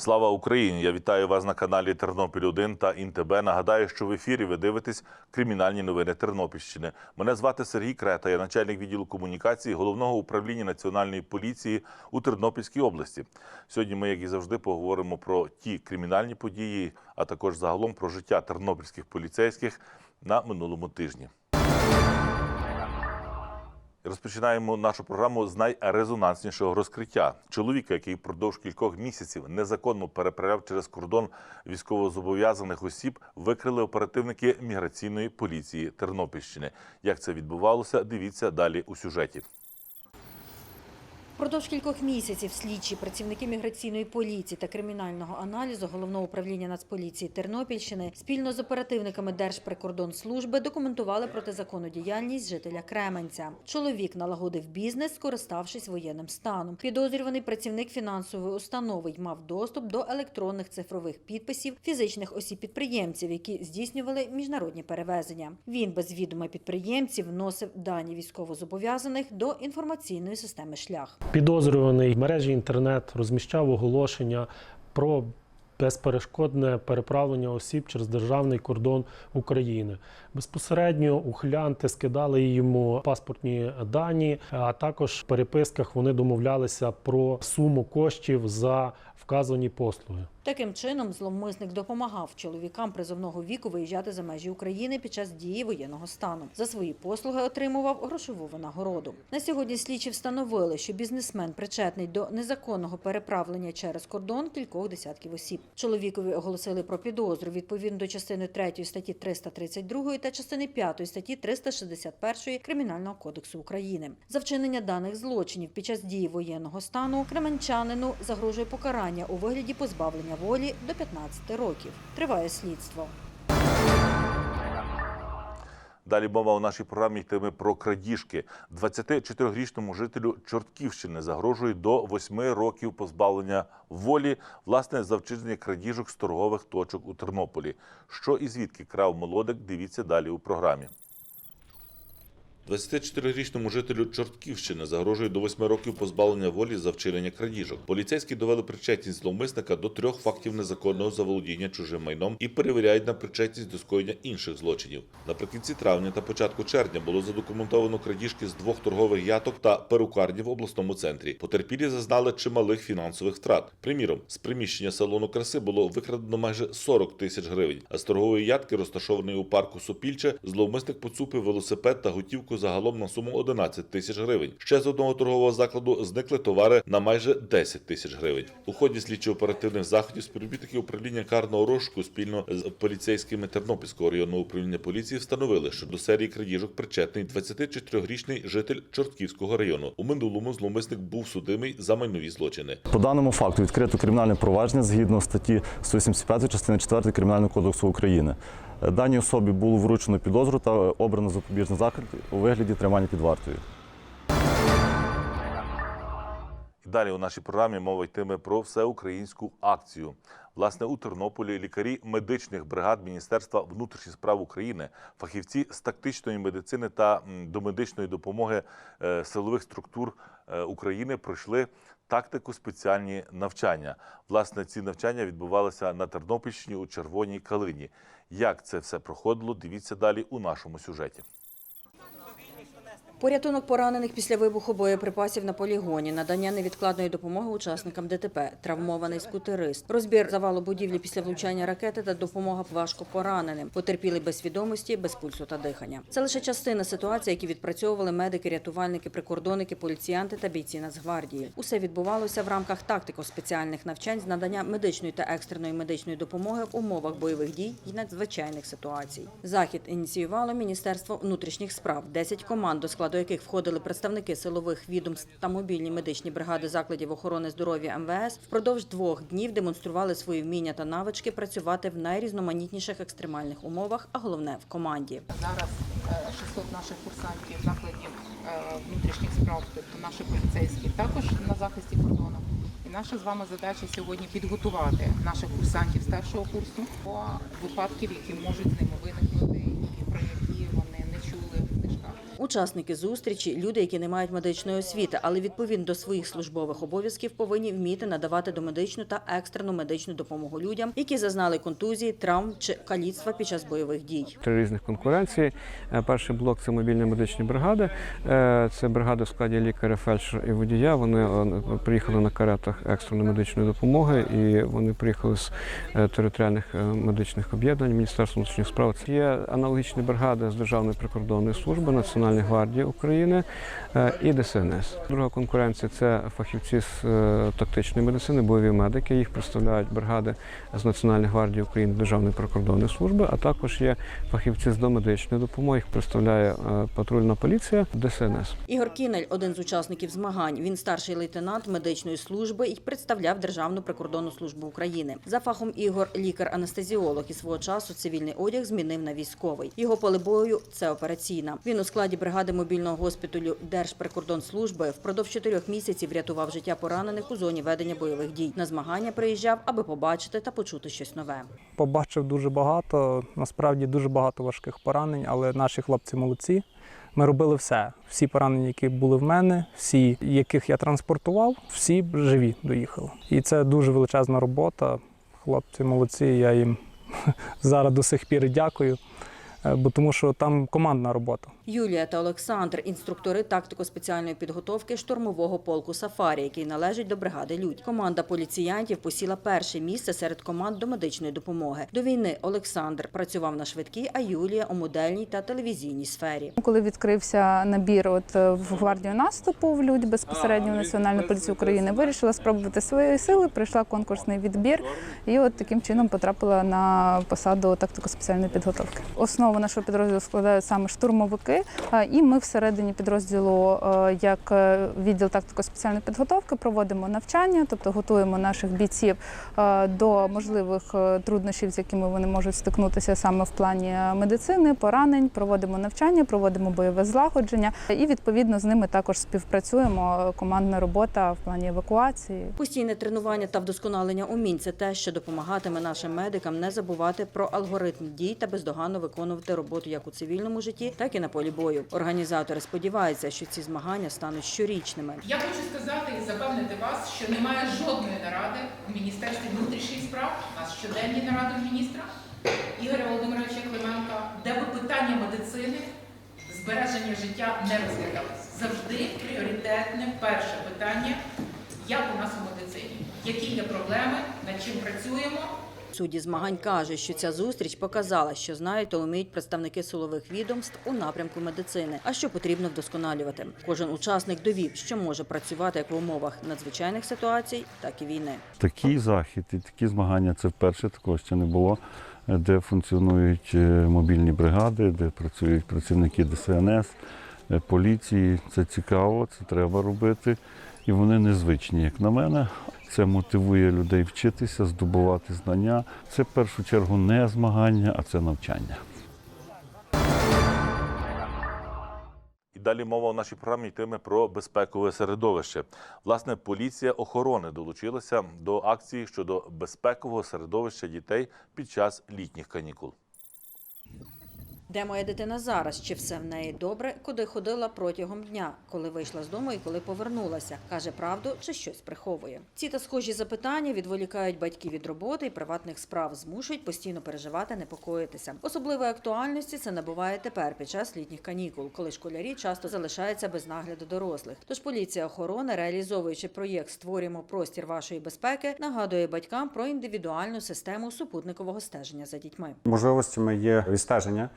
Слава Україні! Я вітаю вас на каналі Тернопіль 1 та ІНТБ. Нагадаю, що в ефірі ви дивитесь кримінальні новини Тернопільщини. Мене звати Сергій Крета, я начальник відділу комунікації головного управління національної поліції у Тернопільській області. Сьогодні ми, як і завжди, поговоримо про ті кримінальні події, а також загалом про життя тернопільських поліцейських на минулому тижні. Розпочинаємо нашу програму з найрезонанснішого розкриття. Чоловіка, який впродовж кількох місяців незаконно переправляв через кордон військовозобов'язаних осіб, викрили оперативники міграційної поліції Тернопільщини. Як це відбувалося, дивіться далі у сюжеті. Впродовж кількох місяців слідчі працівники міграційної поліції та кримінального аналізу головного управління Нацполіції Тернопільщини спільно з оперативниками Держприкордонслужби документували протизаконну діяльність жителя Кременця. Чоловік налагодив бізнес, скориставшись воєнним станом. Підозрюваний працівник фінансової установи й мав доступ до електронних цифрових підписів фізичних осіб-підприємців, які здійснювали міжнародні перевезення. Він без відома підприємців вносив дані військовозобов'язаних до інформаційної системи шлях. Підозрюваний в мережі інтернет розміщав оголошення про безперешкодне переправлення осіб через державний кордон України. Безпосередньо ухилянти скидали йому паспортні дані, а також в переписках вони домовлялися про суму коштів за вказані послуги. Таким чином, зловмисник допомагав чоловікам призовного віку виїжджати за межі України під час дії воєнного стану. За свої послуги отримував грошову винагороду. На сьогодні слідчі встановили, що бізнесмен причетний до незаконного переправлення через кордон кількох десятків осіб. Чоловікові оголосили про підозру відповідно до частини 3 статті 332 та частини 5 статті 361 Кримінального кодексу України. За вчинення даних злочинів під час дії воєнного стану кременчанину загрожує покарання у вигляді позбавлення волі до 15 років. Триває слідство. Далі мова у нашій програмі йтиме про крадіжки. 24-річному жителю Чортківщини загрожує до 8 років позбавлення волі, власне, за вчинення крадіжок з торгових точок у Тернополі. Що і звідки крав молодик, дивіться далі у програмі. 24-річному жителю Чортківщини загрожує до 8 років позбавлення волі за вчинення крадіжок. Поліцейські довели причетність зловмисника до трьох фактів незаконного заволодіння чужим майном і перевіряють на причетність до скоєння інших злочинів. Наприкінці травня та початку червня було задокументовано крадіжки з двох торгових яток та перукарні в обласному центрі. Потерпілі зазнали чималих фінансових втрат. Приміром, з приміщення салону краси було викрадено майже 40 тисяч гривень. А з торгової ятки, розташованої у парку Сопільче, зловмисник поцупив велосипед та готівку загалом на суму 11 тисяч гривень. Ще з одного торгового закладу зникли товари на майже 10 тисяч гривень. У ході слідчо-оперативних заходів співробітники управління карного розшуку спільно з поліцейськими Тернопільського районного управління поліції встановили, що до серії крадіжок причетний 24-річний житель Чортківського району. У минулому зловмисник був судимий за майнові злочини. По даному факту відкрито кримінальне провадження згідно статті 175 частини 4 Кримінального кодексу України. Даній особі було вручено підозру та обрано запобіжний захід у вигляді тримання під вартою. Далі у нашій програмі мова йтиме про всеукраїнську акцію. Власне, у Тернополі лікарі медичних бригад Міністерства внутрішніх справ України, фахівці з тактичної медицини та домедичної допомоги е, силових структур е, України пройшли тактику спеціальні навчання. Власне, ці навчання відбувалися на Тернопільщині у Червоній Калині. Як це все проходило? Дивіться далі у нашому сюжеті. Порятунок поранених після вибуху боєприпасів на полігоні, надання невідкладної допомоги учасникам ДТП, травмований скутерист, розбір завалу будівлі після влучання ракети та допомога важко пораненим, потерпіли без свідомості, без пульсу та дихання. Це лише частина ситуації, які відпрацьовували медики, рятувальники, прикордонники, поліціянти та бійці Нацгвардії. Усе відбувалося в рамках тактико-спеціальних навчань з надання медичної та екстреної медичної допомоги в умовах бойових дій і надзвичайних ситуацій. Захід ініціювало Міністерство внутрішніх справ. 10 команд, до складу яких входили представники силових відомств та мобільні медичні бригади закладів охорони здоров'я МВС, впродовж двох днів демонстрували свої вміння та навички працювати в найрізноманітніших екстремальних умовах, а головне в команді. Зараз е, 600 наших курсантів закладів е, внутрішніх справ, тобто наші поліцейські, також на захисті кордону. І наша з вами задача сьогодні підготувати наших курсантів старшого курсу до випадків, які можуть з ними виникнути, Учасники зустрічі люди, які не мають медичної освіти, але відповідно до своїх службових обов'язків повинні вміти надавати домедичну та екстрену медичну допомогу людям, які зазнали контузії, травм чи каліцтва під час бойових дій. Три різних конкуренції. Е, Перший блок це мобільні медичні бригади. Е, Це бригади в складі лікаря, фельдшера і водія. Вони е, приїхали на каретах екстреної медичної допомоги, і вони приїхали з територіальних медичних об'єднань Міністерства внутрішніх справ. Є аналогічні бригади з Державної прикордонної служби, Національної гвардії України е, і ДСНС. Друга конкуренція це фахівці з е, тактичної медицини, бойові медики. Їх представляють бригади з Національної гвардії України Державної прикордонної служби, а також є фахівці з домедичної допомоги. Їх представляє е, патрульна поліція ДСНС. Ігор Кінель – один з учасників змагань. Він старший лейтенант медичної служби і представляв Державну прикордонну службу України. За фахом Ігор – лікар-анестезіолог і свого часу цивільний одяг змінив на військовий. Його поле бою – це операційна. Він у складі бригади мобільного госпіталю Держприкордонслужби впродовж чотирьох місяців рятував життя поранених у зоні ведення бойових дій. На змагання приїжджав, аби побачити та почути щось нове. побачив дуже багато, насправді дуже багато важких поранень, але наші хлопці молодці. Ми робили все. Всі поранені, які були в мене, всі, яких я транспортував, всі живі доїхали. І це дуже величезна робота. Хлопці молодці, я їм зараз до сих пір дякую, е, бо тому що там командна робота. Юлія та Олександр – інструктори тактико-спеціальної підготовки штурмового полку «Сафарі», який належить до бригади «Людь». Команда поліціянтів посіла перше місце серед команд до медичної допомоги. До війни Олександр працював на швидкій, а Юлія – у модельній та телевізійній сфері. Коли відкрився набір от е, в гвардію наступу в людь безпосередньо в Національну поліцію України, вирішила спробувати свої сили. Прийшла конкурсний відбір, і от таким чином потрапила на посаду тактико-спеціальної підготовки. Основу нашого підрозділу складають саме штурмовики. А, І ми всередині підрозділу, е, як е, відділ тактико-спеціальної підготовки, проводимо навчання, тобто готуємо наших бійців е, до можливих е, труднощів, з якими вони можуть стикнутися саме в плані медицини, поранень, проводимо навчання, проводимо бойове злагодження і відповідно з ними також співпрацюємо. е, Командна робота в плані евакуації. Постійне тренування та вдосконалення умінь – це те, що допомагатиме нашим медикам не забувати про алгоритм дій та бездоганно виконувати роботу як у цивільному житті, так і на полі бою. Організатори сподіваються, що ці змагання стануть щорічними. Я хочу сказати і запевнити вас, що немає жодної наради в Міністерстві внутрішніх справ, у нас щоденні наради міністра Ігоря Володимировича Клименка, де би питання медицини, збереження життя не розглядалися. Завжди пріоритетне перше питання, як у нас у медицині, які є проблеми, над чим працюємо. Судді змагань кажуть, що ця зустріч показала, що знають та вміють представники силових відомств у напрямку медицини, а що потрібно вдосконалювати. Кожен учасник довів, що може працювати як в умовах надзвичайних ситуацій, так і війни. Такий захід і такі змагання це вперше такого ще не було, де функціонують е, мобільні бригади, де працюють працівники ДСНС, е, поліції. Це цікаво, це треба робити. І вони незвичні, як на мене. Це мотивує людей вчитися, здобувати знання. Це в першу чергу не змагання, а це навчання. І далі мова у нашій програмі йтиме про безпекове середовище. Власне, поліція охорони долучилася до акції щодо безпекового середовища дітей під час літніх канікул. Де моя дитина зараз? Чи все в неї добре? Куди ходила протягом дня, коли вийшла з дому і коли повернулася? Каже правду чи щось приховує? Ці та схожі запитання відволікають батьків від роботи і приватних справ, змушують постійно переживати, непокоїтися. Особливої актуальності це набуває тепер під час літніх канікул, коли школярі часто залишаються без нагляду дорослих. Тож поліція охорони, реалізовуючи проєкт Створюємо простір вашої безпеки, нагадує батькам про індивідуальну систему супутникового стеження за дітьми. Можливостями є відстеження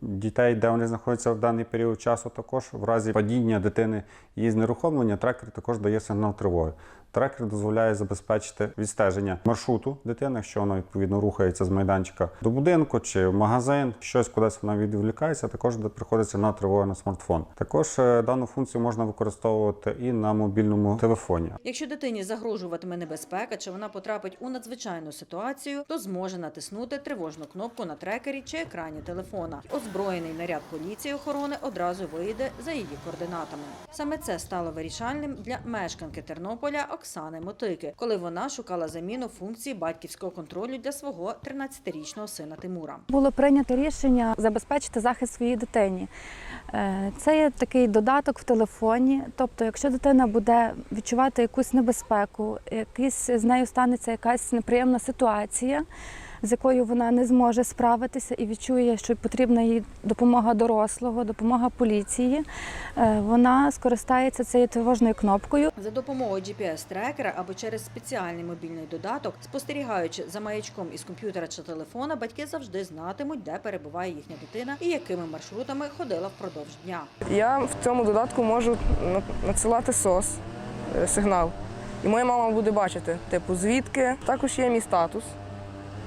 дітей, де вони знаходяться в даний період часу. Також в разі падіння дитини і знерухомлення трекер також дає сигнал тривоги. Трекер дозволяє забезпечити відстеження маршруту дитини, якщо вона відповідно рухається з майданчика до будинку чи в магазин, щось кудись вона відволікається, також приходиться на тривогу на смартфон. Також е, дану функцію можна використовувати і на мобільному телефоні. Якщо дитині загрожуватиме небезпека чи вона потрапить у надзвичайну ситуацію, то зможе натиснути тривожну кнопку на трекері чи екрані телефона. Озброєний наряд поліції охорони одразу вийде за її координатами. Саме це стало вирішальним для мешканки Тернополя Оксани Мотики, коли вона шукала заміну функції батьківського контролю для свого 13-річного сина Тимура. Було прийнято рішення забезпечити захист своїй дитині. Е, Це є такий додаток в телефоні. Тобто, якщо дитина буде відчувати якусь небезпеку, якийсь з нею станеться якась неприємна ситуація, з якою вона не зможе справитися і відчує, що потрібна їй допомога дорослого, допомога поліції, е, вона скористається цією тривожною кнопкою. За допомогою GPS-трекера або через спеціальний мобільний додаток, спостерігаючи за маячком із комп'ютера чи телефона, батьки завжди знатимуть, де перебуває їхня дитина і якими маршрутами ходила впродовж дня. Я в цьому додатку можу на- надсилати СОС е, сигнал. І моя мама буде бачити, типу, звідки. Також є мій статус,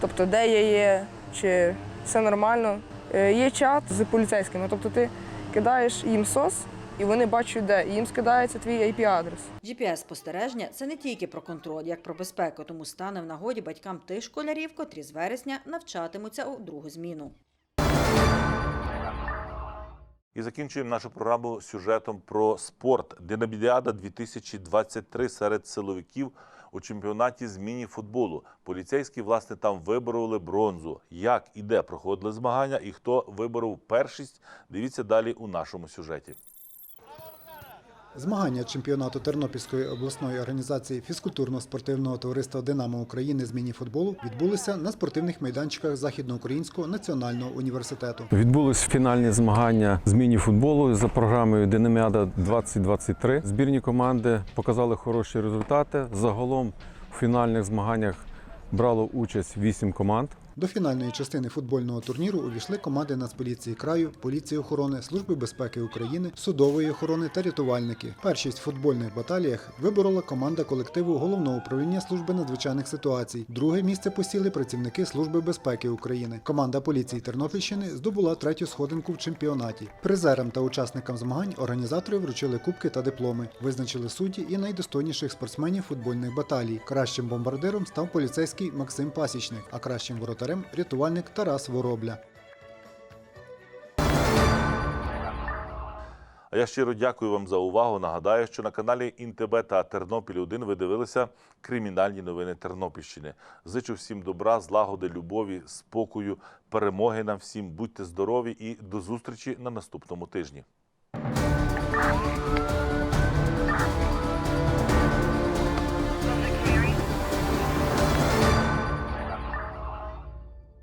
тобто де я є, чи все нормально. Е, Є чат з поліцейськими, тобто ти кидаєш їм СОС, і вони бачать, де. І їм скидається твій IP-адрес. GPS-спостереження – це не тільки про контроль, як про безпеку, тому стане в нагоді батькам тих школярів, котрі з вересня навчатимуться у другу зміну. І закінчуємо нашу програму сюжетом про спорт. Динамідіада 2023 серед силовиків у чемпіонаті з міні-футболу. Поліцейські, власне, там вибороли бронзу. Як і де проходили змагання і хто виборов першість, дивіться далі у нашому сюжеті. Змагання чемпіонату Тернопільської обласної організації фізкультурно-спортивного товариства Динамо України з міні-футболу відбулися на спортивних майданчиках Західноукраїнського національного університету. Відбулись фінальні змагання з міні-футболу за програмою Динаміада 2023. Збірні команди показали хороші результати. Загалом у фінальних змаганнях брало участь 8 команд. До фінальної частини футбольного турніру увійшли команди Нацполіції краю, поліції охорони, Служби безпеки України, судової охорони та рятувальники. Першість в футбольних баталіях виборола команда колективу головного управління служби надзвичайних ситуацій. Друге місце посіли працівники Служби безпеки України. Команда поліції Тернопільщини здобула третю сходинку в чемпіонаті. Призерам та учасникам змагань організатори вручили кубки та дипломи, визначили судді і найдостойніших спортсменів футбольних баталій. Кращим бомбардиром став поліцейський Максим Пасічник, а кращим воротарем рятувальник Тарас Воробля. А я щиро дякую вам за увагу. Нагадаю, що на каналі Інтебе та Тернопіль 1 ви дивилися кримінальні новини Тернопільщини. Зичу всім добра, злагоди, любові, спокою, перемоги нам всім. Будьте здорові і до зустрічі на наступному тижні.